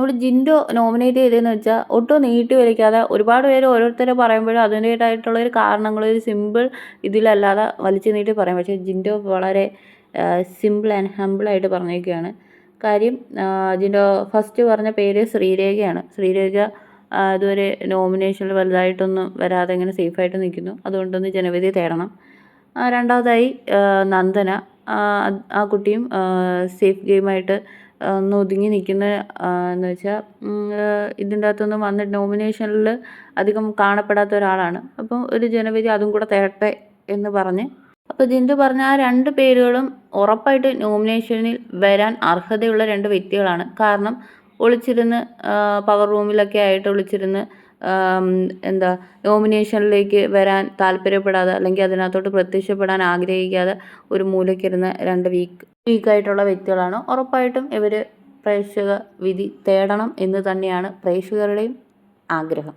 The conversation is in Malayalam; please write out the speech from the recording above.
നമ്മൾ ജിൻഡോ നോമിനേറ്റ് ചെയ്തതെന്ന് വെച്ചാൽ ഒട്ടും നീട്ടി വലിക്കാതെ ഒരുപാട് പേര് ഓരോരുത്തരെ പറയുമ്പോഴും അതിന്റേതായിട്ടുള്ള ഒരു കാരണങ്ങൾ ഒരു സിമ്പിൾ ഇതിലല്ലാതെ വലിച്ചു നീട്ടി പറയും. പക്ഷേ ജിൻഡോ വളരെ സിമ്പിൾ ആൻഡ് ഹമ്പിളായിട്ട് പറഞ്ഞേക്കുകയാണ് കാര്യം ജിൻഡോ ഫസ്റ്റ് പറഞ്ഞ പേര് ശ്രീരേഖയാണ്. ശ്രീരേഖ ഇതുവരെ നോമിനേഷനിൽ വലുതായിട്ടൊന്നും വരാതെ ഇങ്ങനെ സേഫായിട്ട് നിൽക്കുന്നു. അതുകൊണ്ടൊന്ന് ജനവിധി തേടണം. രണ്ടാമതായി നന്ദന. ആ കുട്ടിയും സേഫ് ഗെയിമായിട്ട് ഒന്ന് ഒതുങ്ങി നിൽക്കുന്ന എന്ന് വെച്ചാൽ ഇതിന്റെ അകത്തൊന്നും വന്ന് നോമിനേഷനിൽ അധികം കാണപ്പെടാത്ത ഒരാളാണ്. അപ്പം ഒരു ജനവിധി അതും കൂടെ തേട്ടെ എന്ന് പറഞ്ഞ്. അപ്പോൾ ജിൻഡു പറഞ്ഞ ആ രണ്ട് പേരുകളും ഉറപ്പായിട്ട് നോമിനേഷനിൽ വരാൻ അർഹതയുള്ള രണ്ട് വ്യക്തികളാണ്. കാരണം ഒളിച്ചിരുന്ന് പവർ റൂമിലൊക്കെ ആയിട്ട് ഒളിച്ചിരുന്ന് എന്താ നോമിനേഷനിലേക്ക് വരാൻ താല്പര്യപ്പെടാതെ അല്ലെങ്കിൽ അതിനകത്തോട്ട് പ്രത്യക്ഷപ്പെടാൻ ആഗ്രഹിക്കാതെ ഒരു മൂലയ്ക്കിരുന്ന രണ്ട് വീക്ക് വീക്കായിട്ടുള്ള വ്യക്തികളാണ്. ഉറപ്പായിട്ടും ഇവർ പ്രേക്ഷക വിധി തേടണം എന്ന് തന്നെയാണ് പ്രേക്ഷകരുടെയും ആഗ്രഹം.